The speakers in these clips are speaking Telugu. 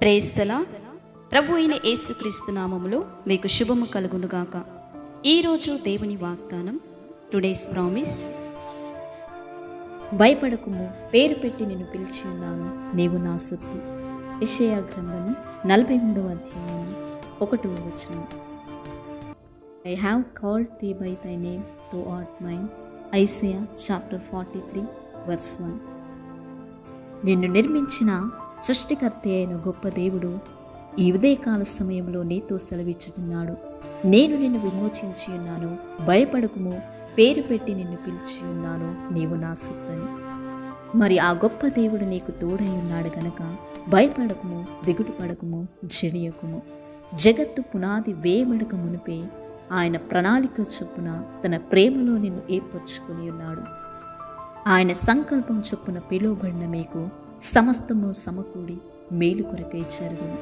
ప్రేస్తల ప్రభు అయిన యేసుక్రీస్తు నామములో మీకు శుభము కలుగునుగాక. ఈరోజు దేవుని వాగ్దానం టుడేస్ ప్రామిస్. భయపడకుము పేరు పెట్టి నేను పిలిచి ఉన్నాను నీవు నా సొత్తు. విషయ గ్రంథము నలభై మూడవ అధ్యాయం ఒకటో వచనం. I have called thee by thy name thou art mine Isaiah chapter forty three verse one నిన్ను నిర్మించిన సృష్టికర్త అయిన గొప్ప దేవుడు ఈ ఉదయకాల సమయంలో నీతో సెలవిచ్చుచున్నాడు. నేను నిన్ను విమోచించి ఉన్నాను. భయపడకుము. పేరు పెట్టి నిన్ను పిలిచి ఉన్నాను. నీవు నా సొత్తని. మరి ఆ గొప్ప దేవుడు నీకు తోడై ఉన్నాడు గనక భయపడకుము దిగుడు పడకుము జడియకుము జగత్తు పునాది వేయబడక మునిపే ఆయన ప్రణాళిక చొప్పున తన ప్రేమలో నిన్ను ఏర్పరచుకుని ఉన్నాడు. ఆయన సంకల్పం చొప్పున పిలువబడిన మీకు సమస్తము సమకూడి మేలు కొరకై జరుగును.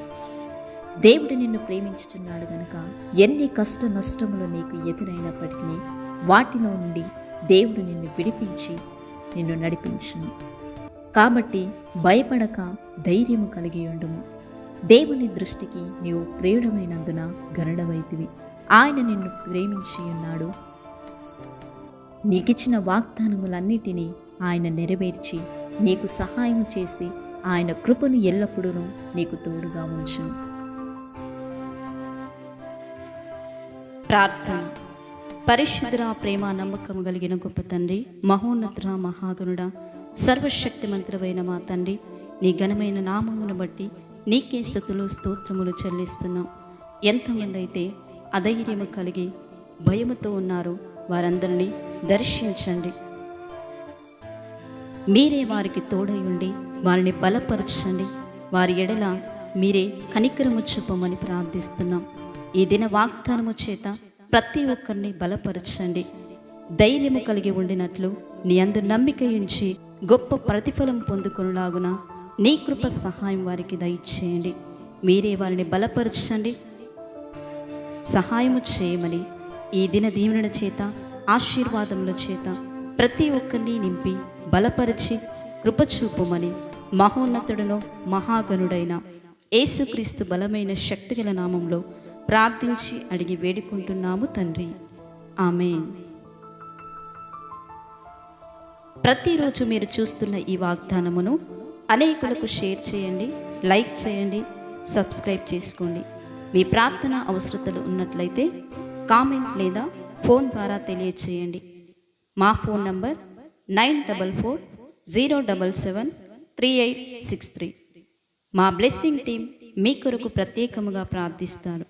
దేవుడు నిన్ను ప్రేమించుచున్నాడు గనక ఎన్ని కష్ట నష్టములు నీకు ఎదురైనప్పటికీ వాటిలో నుండి దేవుడు నిన్ను విడిపించి నిన్ను నడిపించును. కాబట్టి భయపడక ధైర్యము కలిగి ఉండుము. దేవుని దృష్టికి నీవు ప్రియుడమైనందున గరుడవైతివి ఆయన నిన్ను ప్రేమించి ఉన్నాడు. నీకిచ్చిన వాగ్దానములన్నిటినీ ఆయన నెరవేర్చి నీకు సహాయం చేసి ఆయన కృపను ఎల్లప్పుడూ నీకు తోడుగా ఉంచు ప్రార్థన. పరిశుద్ధుర ప్రేమ నమ్మకం కలిగిన గొప్ప తండ్రి మహోన్నతుర మహాగణుడ సర్వశక్తిమంతుడైన మా తండ్రి నీ ఘనమైన నామమును బట్టి నీకే స్థుతులు స్తోత్రములు చెల్లిస్తున్నాం. ఎంతమంది అయితే అధైర్యము కలిగి భయముతో ఉన్నారో వారందరినీ దర్శించండి. మీరే వారికి తోడై ఉండి వారిని బలపరచండి. వారి ఎడల మీరే కనికరము చూపమని ప్రార్థిస్తున్నాం. ఈ దిన వాగ్దానము చేత ప్రతి ఒక్కరిని బలపరచండి. ధైర్యము కలిగి ఉండినట్లు నీ అందు నమ్మిక ఉంచి గొప్ప ప్రతిఫలం పొందుకునేలాగున నీ కృప సహాయం వారికి దయచేయండి. మీరే వారిని బలపరచండి. సహాయము చేయమని ఈ దిన దీవెనల చేత ఆశీర్వాదముల చేత ప్రతి ఒక్కరిని నింపి బలపరిచి కృపచూపుమని మహోన్నతుడను మహాగణుడైన యేసుక్రీస్తు బలమైన శక్తిగల నామంలో ప్రార్థించి అడిగి వేడుకుంటున్నాము తండ్రి. ఆమె ప్రతిరోజు మీరు చూస్తున్న ఈ వాగ్దానమును అనేకులకు షేర్ చేయండి లైక్ చేయండి సబ్స్క్రైబ్ చేసుకోండి. మీ ప్రార్థన అవసరతలు ఉన్నట్లయితే కామెంట్ లేదా ఫోన్ ద్వారా తెలియచేయండి. మా phone number nine double four zero double seven three eight six three. మా బ్లెస్సింగ్ టీం మీ కొరకు ప్రత్యేకముగా ప్రార్థిస్తారు.